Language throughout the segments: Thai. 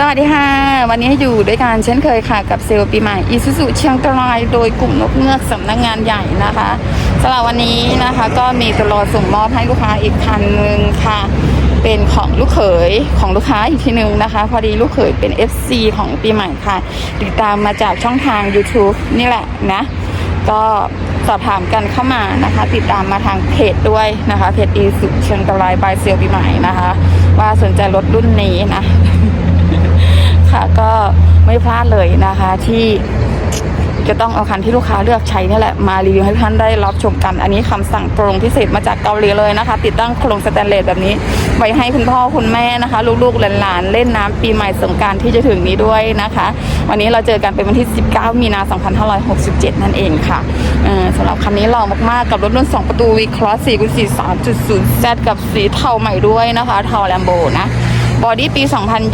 สวัสดีค่ะ วันนี้อยู่ด้วยกันเช่นเคยค่ะ กับเซลล์ปีใหม่อีซูซูเชียงรายโดยกลุ่มนกเงือกสำนักงานใหญ่นะคะสำหรับวันนี้นะคะก็มีตัวรอส่งมอบให้ลูกค้าอีกคันหนึ่งค่ะ เป็นของลูกเขยของลูกค้าอีกทีหนึ่งนะคะ พอดีลูกเขยเป็น FC ของปีใหม่ค่ะ ติดตามมาจากช่องทาง YouTube นี่แหละนะ ก็สอบถามกันเข้ามานะคะ ติดตามมาทางเพจด้วยนะคะเพจอีสุเชียงรายบายเซลปีใหม่นะคะ ว่าสนใจรถรุ่นนี้นะ ค่ะ ก็ไม่พลาดเลยนะคะ ที่จะต้องเอาคันที่ลูกค้าเลือกใช้นี่แหละมารีวิวให้ท่านได้รับชมกัน อันนี้คำสั่งตรงพิเศษมาจากเกาหลีเลยนะคะ ติดตั้งโครงสแตนเลสแบบนี้ ไว้ให้คุณพ่อคุณแม่นะคะ ลูกๆหลานๆเล่นน้ำปีใหม่สงการที่จะถึงนี้ด้วยนะคะ วันนี้เราเจอกันเป็นวันที่ 19 มีนา 2567 นั่นเองค่ะเออสำหรับคันนี้หล่อมากๆกับรถรุ่น 2 ประตู V Cross 4คูณ4 3.0 Z กับสีเทาใหม่ด้วยนะคะ เทาแลมโบนะ บอดี้ปี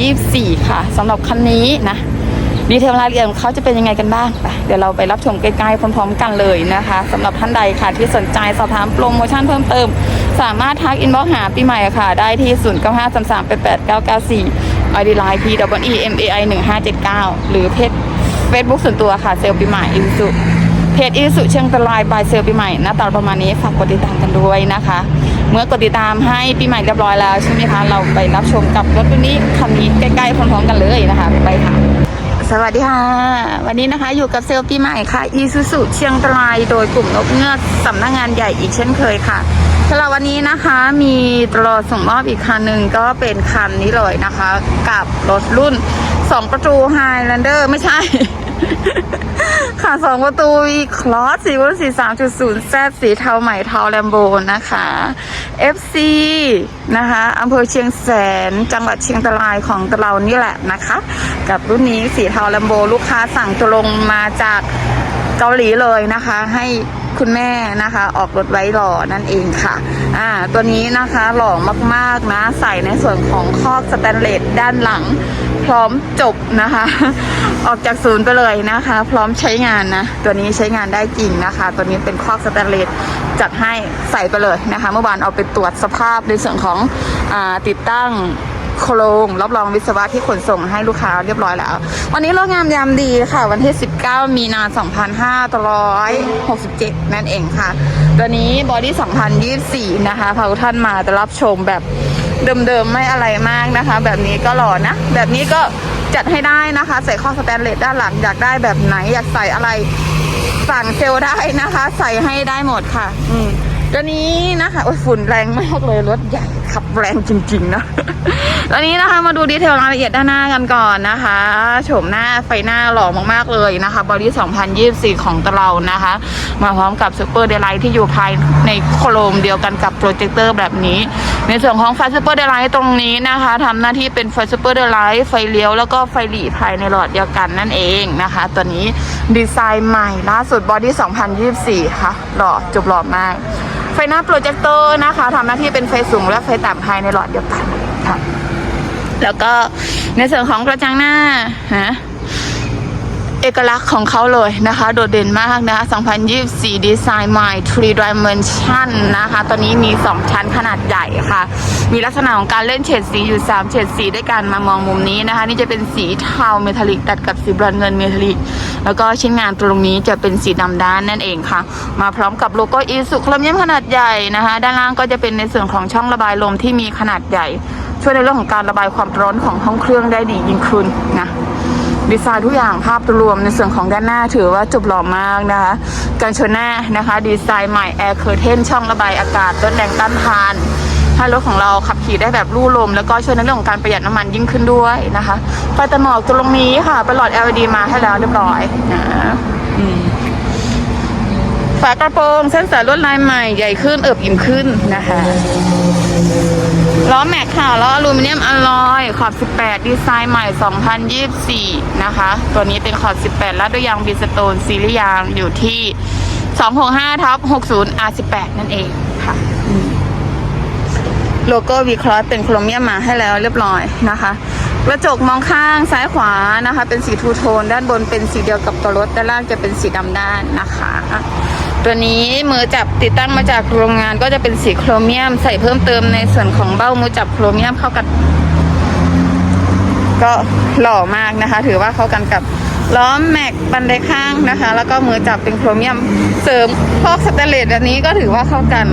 2024 ค่ะสำหรับคันนี้นะดีเทลรายละเอียดของเขาจะเป็นยังไงกันบ้างไปเดี๋ยวเราไปรับชมใกล้ๆพร้อมๆกันเลยนะคะสำหรับท่านใดค่ะที่สนใจสอบถามโปรโมชั่นเพิ่มเติม สามารถทักอินบ็อกหาปีใหม่ค่ะ ได้ที่ 0 9 5 3 3 8 8 9 9 4 ID Line P W E M A I 1579 หรือเพจเฟซบุ๊กส่วนตัวค่ะเซลปีใหม่อินสุเพจอินสุเชียงรายบายเซลปีใหม่หน้าตาประมาณนี้ฝากกดติดตามกันด้วยนะคะ เมื่อกดติดตามให้ปีใหม่เรียบร้อยแล้วใช่ไหมคะ เราไปรับชมกับรถรุ่นนี้คันนี้ใกล้ๆพร้อมๆกันเลยนะคะ ไปค่ะ สวัสดีค่ะ วันนี้นะคะอยู่กับเซลล์ปีใหม่ค่ะอีซูซูเชียงรายโดยกลุ่มนกเงือกสำนักงานใหญ่อีกเช่นเคยค่ะสำหรับวันนี้นะคะมีตลอส่งมอบอีกคันหนึ่งก็เป็นคันนี้เลยนะคะ กับรถรุ่น 2 ประตู Highlander ไม่ใช่ ค่ะสองประตูอีคลอสสี่รุ่นสี่สามจุดศูนย์แซดสีเทาใหม่เทาแลมโบนะคะ FC นะคะอำเภอเชียงแสน จังหวัดเชียงตรายของเรานี่แหละนะคะ กับรุ่นนี้สีเทาแลมโบลูกค้าสั่งตรงมาจากเกาหลีเลยนะคะ ให้คุณแม่นะคะ ออกรถไว้หล่อนั่นเองค่ะ อ่า ตัวนี้นะคะหล่อมากๆนะ ใส่ในส่วนของคอบสแตนเลสด้านหลัง พร้อมจบนะคะ ออกจากศูนย์ไปเลยนะคะ พร้อมใช้งานนะ ตัวนี้ใช้งานได้จริงนะคะ ตัวนี้เป็นครอบสแตนเลสจัดให้ใส่ไปเลยนะคะ เมื่อวานเอาไปตรวจสภาพในส่วนของอติดตั้งโครงรับรองวิศวะที่ขนส่งให้ลูกค้าเรียบร้อยแล้ว วันนี้โรงงามยามดีค่ะ วันที่ 19 มีนา2567 นั่นเองค่ะ ตัวนี้บอดี้2024 นะคะพาทุกท่านมาจะรับชมแบบเดิมๆ ไม่อะไรมากนะคะ แบบนี้ก็หล่อนะ แบบนี้ก็ จัดให้ได้นะคะ ใส่ข้อสแตนเลสด้านหลังอยากได้แบบไหนอยากใส่อะไรสั่งเซลได้นะคะ ใส่ให้ได้หมดค่ะ อืมตัวนี้นะคะโอ้ยฝุ่นแรงมากเลยรถใหญ่ขับแรงจริง ๆ นะ ตอนนี้นะคะมาดูดีเทลรายละเอียดด้านหน้ากันก่อนนะคะโฉมหน้าไฟหน้าหล่อมากๆเลยนะคะบอดี้2024 ของตะเรานะคะ มาพร้อมกับซูเปอร์เดลไลท์ที่อยู่ภายในโครมเดียวกันกับโปรเจคเตอร์แบบนี้ ในส่วนของไฟซูเปอร์เดลไลท์ตรงนี้นะคะทำหน้าที่เป็นไฟซูเปอร์เดลไลท์ไฟเลี้ยวแล้วก็ไฟหลีภายในหลอดเดียวกันนั่นเองนะคะ ตัวนี้ดีไซน์ใหม่ล่าสุดบอดี้2024 ค่ะหล่อจบหล่อมาก ไฟหน้าโปรเจคเตอร์นะคะทำหน้าที่เป็นไฟสูงและไฟต่ำภายในหลอดเดียวกัน แล้วก็ในส่วนของกระจังหน้านะเอกลักษณ์ของเขาเลยนะคะ โดดเด่นมากนะคะ 2024ดีไซน์ใหม่3 dimension นะคะ ตอนนี้มี 2 ชั้นขนาดใหญ่ค่ะ มีลักษณะของการเล่นเฉดสีอยู่ 3 เฉดสีด้วยกันมามองมุมนี้นะคะ นี่จะเป็นสีเทาเมทัลลิกตัดกับสีบรอนซ์เงินเมทัลลิก แล้วก็ชิ้นงานตรงนี้จะเป็นสีดำด้านนั่นเองค่ะ มาพร้อมกับโลโก้อีสุครเมียมขนาดใหญ่นะคะ ด้านล่างก็จะเป็นในส่วนของช่องระบายลมที่มีขนาดใหญ่ ช่วยในเรื่องของการระบายความร้อนของห้องเครื่องได้ดียิ่งขึ้นนะดีไซน์ทุกอย่างภาพรวมในส่วนของด้านหน้าถือว่าจบหล่อมากนะคะการชนหน้านะคะ ดีไซน์ใหม่แอร์เคอร์เทนช่องระบายอากาศลดแรงต้านทานให้รถของเราขับขี่ได้แบบลู่ลม แล้วก็ช่วยในเรื่องของการประหยัดน้ำมันยิ่งขึ้นด้วยนะคะไฟตะหมอกตรงนี้ค่ะเป็นหลอด LED มาให้แล้วเรียบร้อยนะอืม ฝากระโปรงเส้นสายลวดลายใหม่ใหญ่ขึ้นเอิบอิ่มขึ้นนะคะล้อแม็กค่ะล้ออลูมิเนียมอลอยขอบ 18 ดีไซน์ใหม่ 2024 นะคะ ตัวนี้เป็นขอบ 18 แล้วด้วยยางบีสโตนซีรียางอยู่ที่ 265ทับ60 R18 นั่นเองค่ะโลโก้วีคลอสเป็นโครเมียมมาให้แล้วเรียบร้อยนะคะ กระจกมองข้างซ้ายขวานะคะ เป็นสีทูโทน ด้านบนเป็นสีเดียวกับตัวรถ ด้านล่างจะเป็นสีดำด้านนะคะ ตัวนี้มือจับติดตั้งมาจากโรงงานก็จะเป็นสีโครเมียม ใส่เพิ่มเติมในส่วนของเบ้ามือจับโครเมียมเข้ากับก็หล่อมากนะคะ ถือว่าเข้ากันกับล้อแม็กบันไดข้างนะคะ แล้วก็มือจับเป็นโครเมียม เสริมพอกสแตนเลสแบบนี้ก็ถือว่าเข้ากัน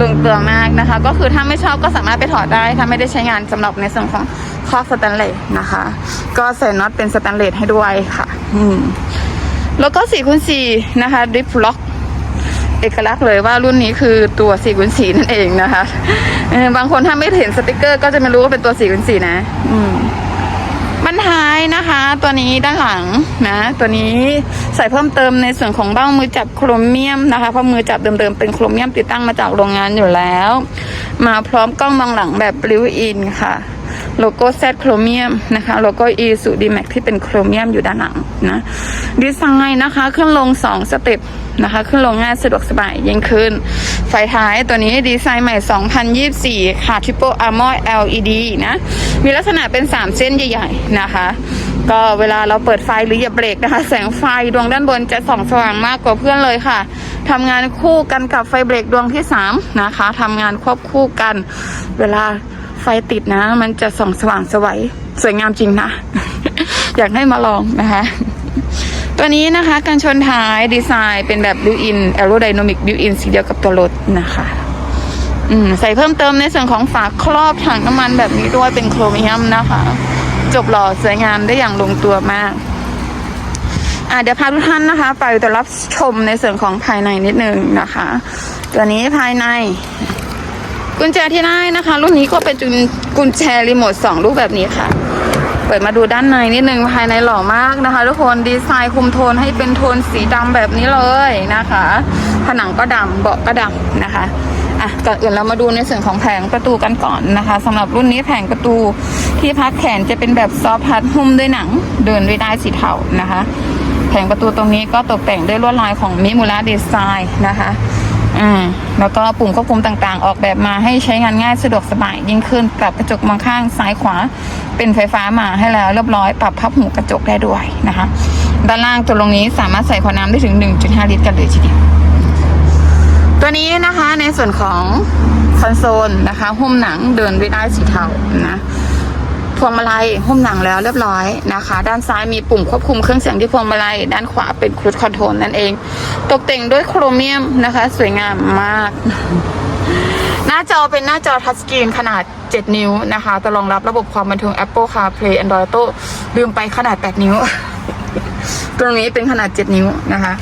ลงตัวมากนะคะ ก็คือถ้าไม่ชอบก็สามารถไปถอดได้ ถ้าไม่ได้ใช้งานสำหรับในส่วนของ คอกสแตนเลสนะคะ ก็ใส่น็อตเป็นสแตนเลสให้ด้วยค่ะ อืม แล้วก็4คูณ4นะคะดริฟล็อกเอกลักษณ์เลยว่ารุ่นนี้คือตัว4คูณ4นั่นเองนะคะเออบางคนถ้าไม่เห็นสติกเกอร์ ก็จะไม่รู้ว่าเป็นตัว4คูณ4นะ อืมบรรท้ายนะคะ ตัวนี้ด้านหลังนะ ตัวนี้ใส่เพิ่มเติมในส่วนของเบ้ามือจับโครเมียมนะคะเพราะมือจับเดิมๆเป็นโครเมียมติดตั้งมาจากโรงงานอยู่แล้ว มาพร้อมกล้องมองหลังแบบริวอินค่ะ โลโก้แซดโครเมียมนะคะโลโก้อีสุดีแม็กที่เป็นโครเมียมอยู่ด้านหลังนะดีไซน์นะคะขึ้นลง 2 สเต็ปนะคะขึ้นลงง่ายสะดวกสบายยิ่งขึ้น ไฟท้ายตัวนี้ดีไซน์ใหม่ 2024 ค่ะ Triple Armor LED นะมีลักษณะเป็น 3 เส้นใหญ่ ๆ นะคะ ก็เวลาเราเปิดไฟหรือเหยียบเบรกนะคะ แสงไฟดวงด้านบนจะส่องสว่างมากกว่าเพื่อนเลยค่ะทำงานคู่กันกับไฟเบรกดวงที่ 3 นะคะทำงานควบคู่กันเวลา ไฟติดนะ มันจะส่องสว่างสวัยสวยงามจริงนะ อยากให้มาลองนะคะ ตัวนี้นะคะการชนท้ายดีไซน์เป็นแบบบิวอินแอโรไดนามิกบิวอินสีเดียวกับตัวรถนะคะใส่เพิ่มเติมในส่วนของฝาครอบถังน้ำมันแบบนี้ด้วยเป็นโครเมียมนะคะ จบหล่อสวยงามได้อย่างลงตัวมากเดี๋ยวพาทุกท่านนะคะ ไปตัวรับชมในส่วนของภายในนิดนึงนะคะ ตัวนี้ภายใน กุญแจที่ได้นะคะ รุ่นนี้ก็เป็นกุญแจรีโมทสองลูกแบบนี้ค่ะ เปิดมาดูด้านในนิดนึงภายในหล่อมากนะคะ ทุกคนดีไซน์คุมโทนให้เป็นโทนสีดำแบบนี้เลยนะคะ ผนังก็ดำเบาะก็ดำนะคะอะก่อนอื่นเรามาดูในส่วนของแผงประตูกันก่อนนะคะสำหรับรุ่นนี้แผงประตูที่พักแขนจะเป็นแบบซอฟต์พัดหุ้มด้วยหนัง เดินด้วยได้สีเทานะคะ แผงประตูตรงนี้ก็ตกแต่งด้วยลวดลายของมิมูระดีไซน์นะคะ อืมแล้วก็ปุ่มควบคุมต่างๆ ออกแบบมาให้ใช้งานง่ายสะดวกสบายยิ่งขึ้น ปรับกระจกมองข้างซ้ายขวา เป็นไฟฟ้ามาให้แล้วเรียบร้อย ปรับพับหูกระจกได้ด้วยนะคะ ด้านล่างตัวลงนี้สามารถใส่ขวดน้ำได้ถึง 1.5 ลิตรกันเลยทีเดียวตัวนี้นะคะในส่วนของคอนโซลนะคะหุ้มหนังเดินด้วยได้สีเทานะ พวงมาลัยหุ้มหนังแล้วเรียบร้อยนะคะ ด้านซ้ายมีปุ่มควบคุมเครื่องเสียงที่พวงมาลัย ด้านขวาเป็นครู i คอนโทรลนั่นเอง ตกแต่งด้วยโครเมียมนะคะ สวยงามมาก หน้าจอเป็นหน้าจอทัชสกรีนขนาด 7 นิ้วนะคะจะรองรับระบบความบันเทิง Apple CarPlay Android Auto ลืมไปขนาด 8 นิ้ว ตรงนี้เป็นขนาด 7 นิ้วนะคะ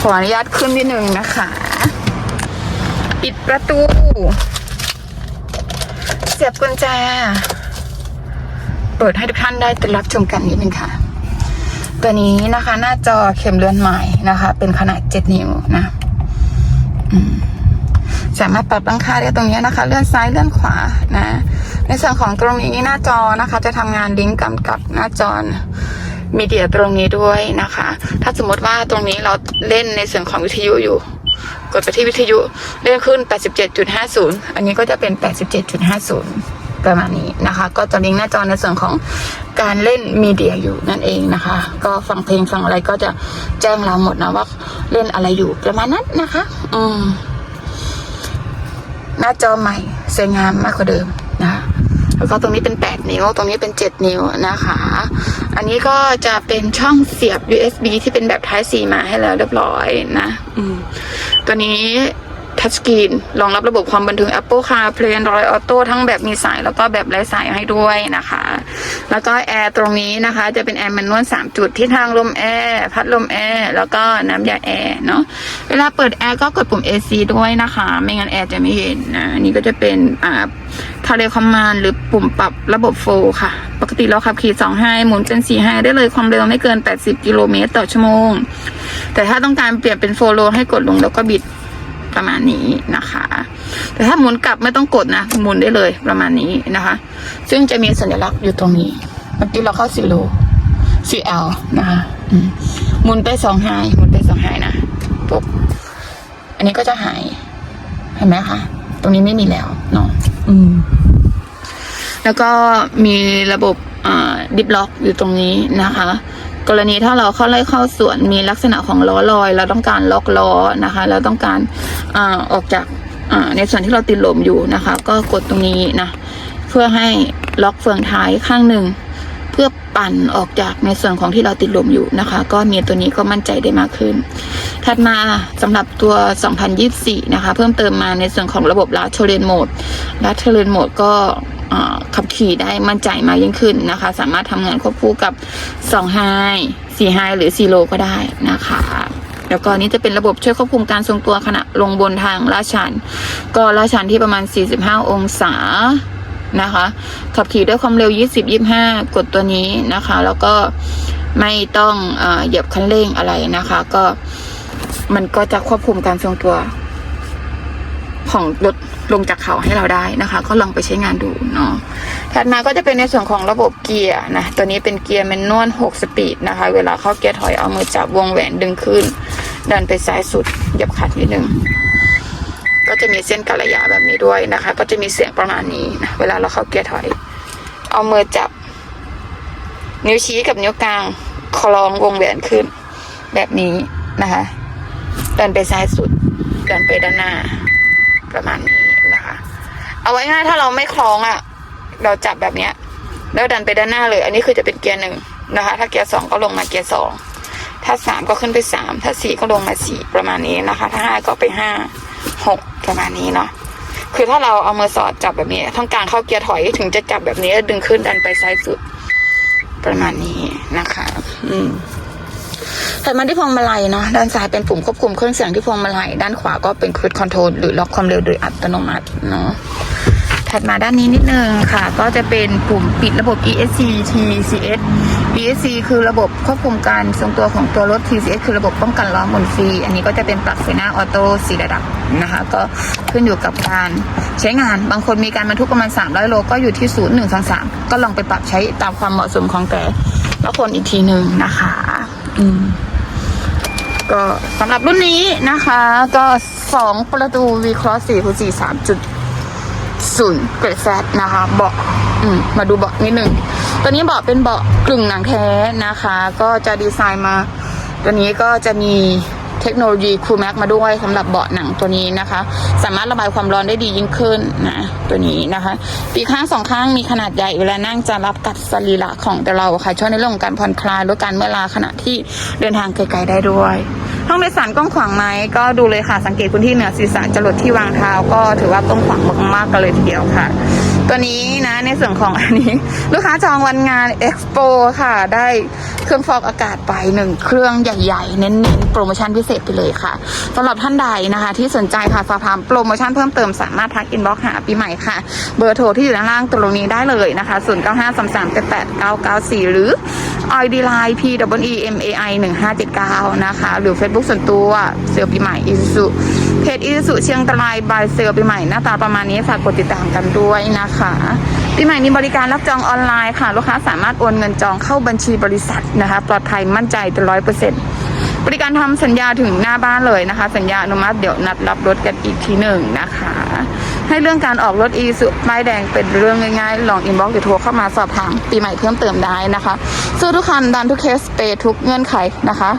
ขออนุญาตขึ้นนิดนึงนะคะปิดประตู เสียบกุญแจ เปิดให้ทุกท่านได้รับชมกันนิดนึงค่ะ ตัวนี้นะคะหน้าจอเข็มเรือนใหม่นะคะ เป็นขนาด 7 นิ้วนะสามารถปรับตั้งค่าได้ตรงนี้นะคะ เลื่อนซ้ายเลื่อนขวานะ ในส่วนของตรงนี้หน้าจอนะคะ จะทำงานลิงก์กับกับหน้าจอมีเดียตรงนี้ด้วยนะคะ ถ้าสมมติว่าตรงนี้เราเล่นในส่วนของวิทยุอยู่ กดไปที่วิทยุเลื่อนขึ้น 87.50 อันนี้ก็จะเป็น 87.50 ประมาณนี้นะคะ ก็จะลิงก์หน้าจอในส่วนของการเล่นมีเดียอยู่นั่นเองนะคะ ก็ฟังเพลงฟังอะไรก็จะแจ้งเราหมดนะว่าเล่นอะไรอยู่ประมาณนั้นนะคะ อืมหน้าจอใหม่สวยงามมากกว่าเดิมนะคะแล้วก็ตรงนี้เป็น 8 นิ้ว ตรงนี้เป็น 7 นิ้วนะคะ อันนี้ก็จะเป็นช่องเสียบ USB ที่เป็นแบบ Type C มาให้แล้วเรียบร้อยนะ อืม ตัวนี้ ทัชสกรีนรองรับระบบความบันเทิง Apple CarPlay Android Auto ทั้งแบบมีสายแล้วก็แบบไร้สายให้ด้วยนะคะ แล้วก็แอร์ตรงนี้นะคะ จะเป็นแอร์แมนนวล3จุดที่ทางลมแอร์พัดลมแอร์แล้วก็น้ำยาแอร์เนาะเวลาเปิดแอร์ก็กดปุ่ม AC ด้วยนะคะ ไม่งั้นแอร์จะไม่เย็นนะนนี้ก็จะเป็นอ่าทาเลคอมมานหรือปุ่มปรับระบบโฟลค่ะ ปกติเราขับขี่2ให้หมุนเป็น4ให้ได้เลยความเร็วไม่เกิน 80 กิโลเมตรต่อชั่วโมง แต่ถ้าต้องการเปลี่ยนเป็นโฟโลให้กดลงแล้วก็บิด ประมาณนี้นะคะ แต่ถ้าหมุนกลับไม่ต้องกดนะหมุนได้เลยประมาณนี้นะคะ ซึ่งจะมีสัญลักษณ์อยู่ตรงนี้เมื่อกี้เราเข้าสี่โลสี่เอลนะคะหมุนไปสองไฮหมุนไปสองไฮนะปุ๊บอันนี้ก็จะหายเห็นไหมคะตรงนี้ไม่มีแล้วเนาะอืม แล้วก็มีระบบดิฟล็อกอยู่ตรงนี้นะคะ กรณีถ้าเราเข้าไล่เข้าสวนมีลักษณะของล้อลอย เราต้องการล็อกล้อนะคะ เราต้องการอาออกจากอาในส่วนที่เราติดลมอยู่นะคะ ก็กดตรงนี้นะเพื่อให้ล็อกเฟืองท้ายข้างหนึ่ง เพื่อปั่นออกจากในส่วนของที่เราติดลมอยู่นะคะ ก็มีตัวนี้ก็มั่นใจได้มากขึ้น ถัดมาสำหรับตัว 2024 นะคะ เพิ่มเติมมาในส่วนของระบบลัดเทเลนโหมดลัดเทเลนโหมดก็ขับขี่ได้มั่นใจมากยิ่งขึ้นนะคะ สามารถทำงานควบคู่กับ2 High 4 High หรือ4 Low ก็ได้นะคะแล้วก็นี้จะเป็นระบบช่วยควบคุมการทรงตัวขณะลงบนทางลาดชัน ก็ลาดชันที่ประมาณ 45 องศานะคะ ขับขี่ด้วยความเร็ว 20 25 กดตัวนี้นะคะ แล้วก็ไม่ต้องเหยียบคันเร่งอะไรนะคะ ก็ มันก็จะควบคุมการทรงตัวของรถลงจากเขาให้เราได้นะคะ ก็ลองไปใช้งานดูเนาะถัดมาก็จะเป็นในส่วนของระบบเกียร์นะ ตัวนี้เป็นเกียร์แมนนวล6สปีดนะคะ เวลาเข้าเกียร์ถอยเอามือจับวงแหวนดึงขึ้น ดันไปซ้ายสุดเหยียบขัดนิดนึง ก็จะมีเส้นการะยะแบบนี้ด้วยนะคะ ก็จะมีเสียงประมาณนี้นะเวลาเราเข้าเกียร์ถอย เอามือจับ นิ้วชี้กับนิ้วกลางคล้องวงแหวนขึ้น แบบนี้นะคะ ดันไปซ้ายสุดดันไปด้านหน้า ประมาณนี้นะคะ เอาไว้ง่ายถ้าเราไม่คล้องอะ่ะ เราจับแบบเนี้ย แล้วดันไปด้านหน้าเลย อันนี้คือจะเป็นเกียร์หนึ่งนะคะ ถ้าเกียร์สองก็ลงมาเกียร์สองถ้าสามก็ขึ้นไปสามถ้าสี่ก็ลงมาสี่ประมาณนี้นะคะ ถ้าห้าก็ไปห้าหกประมาณนี้เนาะคือถ้าเราเอามือสอดจับแบบนี้ต้องการเข้าเกียร์ถอยถึงจะจับแบบนี้ดึงขึ้นดันไปซ้ายสุด ประมาณนี้นะคะ อืม ถัดมาที่พวงมาลัยเนาะด้านซ้ายเป็นปุ่มควบคุมเครื่องเสียงที่พวงมาลัยด้านขวาก็เป็นค u ิ s คอนโทรลหรือล็อกความเร็วโดยอัตโนมัติเนาะถัดมาด้านนี้นิดนึงค่ะ ก็จะเป็นปุ่มปิดระบบ ESC TCS ESC คือระบบควบคุมการทรงตัวของตัวรถ TCS คือระบบป้องกันล้อหมุนฟรี อันนี้ก็จะเป็นปรับไฟหน้าออโต้สีระดับนะคะ ก็ขึ้นอยู่กับการใช้งาน บางคนมีการบรรทุกประมาณ 300 โลก็อยู่ที่ 0 1 2 3 ก็ลองไปปรับใช้ตามความเหมาะสมของแต่ละคนอีกทีหนึ่งนะคะ อืม ก็สำหรับรุ่นนี้นะคะ ก็สองประตู V Cross 4คูณ4 3จุดศูนย์เกรดแซดนะคะเบาะอืมมาดูเบาะนิดหนึ่งตัวนี้เบาะเป็นเบาะกึ่งหนังแท้นะคะ ก็จะดีไซน์มา ตัวนี้ก็จะมีเทคโนโลยีคูแม็กมาด้วยสำหรับเบาะหนังตัวนี้นะคะ สามารถระบายความร้อนได้ดียิ่งขึ้นนะตัวนี้นะคะปีข้างสองข้างมีขนาดใหญ่เวลานั่งจะรับกัดสรีระของแต่เราค่ะช่วยในเรื่องของการผ่อนคลายลดการเมื่อลาขณะที่เดินทางไกลๆได้ด้วย ห้องโดยสารกว้างขวางไหมก็ดูเลยค่ะสังเกตพื้นที่เหนือศีรษะจรดที่วางเท้าก็ถือว่ากว้างขวางมากๆกันเลยทีเดียวค่ะ ตัวนี้นะในส่วนของอันนี้ ลูกค้าจองวันงานเอ็กซ์โปค่ะ ได้เครื่องฟอกอากาศไปหนึ่งเครื่องใหญ่ๆ เน้นๆ โปรโมชั่นพิเศษไปเลยค่ะสำหรับท่านใดนะคะ ที่สนใจค่ะสอบถามโปรโมชั่นเพิ่มเติมสามารถทักอินบ็อกซ์หาปีใหม่ค่ะ เบอร์โทรที่อยู่ด้านล่างตรงนี้ได้เลยนะคะ 0 9 5 3 3 8 8 9 9 4 หรือ ID Line P W E M A I 1579นะคะ หรือ Facebook ส่วนตัวเซลล์ปีใหม่อีซูซูเพ จอีซูซูเชียงตรายบายเซลล์ปีใหม่หน้าตาประมาณนี้ฝากกดติดตามกันด้วยนะคะปีใหม่มีบริการรับจองออนไลน์ค่ะ ลูกค้าสามารถโอนเงินจองเข้าบัญชีบริษัทนะคะ ปลอดภัยมั่นใจร้อยเปอร์เซ็นต์บริการทำสัญญาถึงหน้าบ้านเลยนะคะ สัญญาอนุมัติเดี๋ยวนัดรับรถกันอีกทีหนึ่งนะคะ ให้เรื่องการออกรถอีสุป้แดงเป็นเรื่องง่ายๆ ลองอินบ็อกซ์หรือโทรเข้ามาสอบถามปีใหม่เพิ่มเติมได้นะคะซื้อทุกคันดันทุกเคสเปย์ทุกเงื่อนไขนะคะ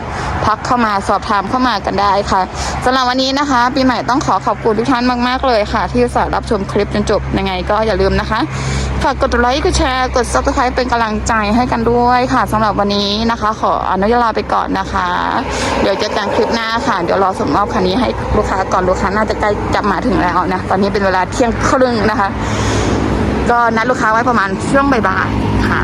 ทักเข้ามาสอบถามเข้ามากันได้ค่ะสำหรับวันนี้นะคะ ปีใหม่ต้องขอขอบคุณทุกท่านมาก ๆ เลยค่ะ ที่สารับชมคลิปจนจบยังไงก็อย่าลืมนะคะ ฝากกดไลค์ กดแชร์ กด subscribe เป็นกำลังใจให้กันด้วยค่ะสำหรับวันนี้นะคะ ขออนุญาตลาไปก่อนนะคะ เดี๋ยวจะแต่งคลิปหน้าค่ะ เดี๋ยวรอส่งมอบคันนี้ให้ลูกค้าก่อนลูกค้าน่าจะใกล้จะมาถึงแล้วนะ ตอนนี้เป็นเวลาเที่ยงครึ่งนะคะ ก็นัดลูกค้าไว้ประมาณช่วงบ่ายๆค่ะ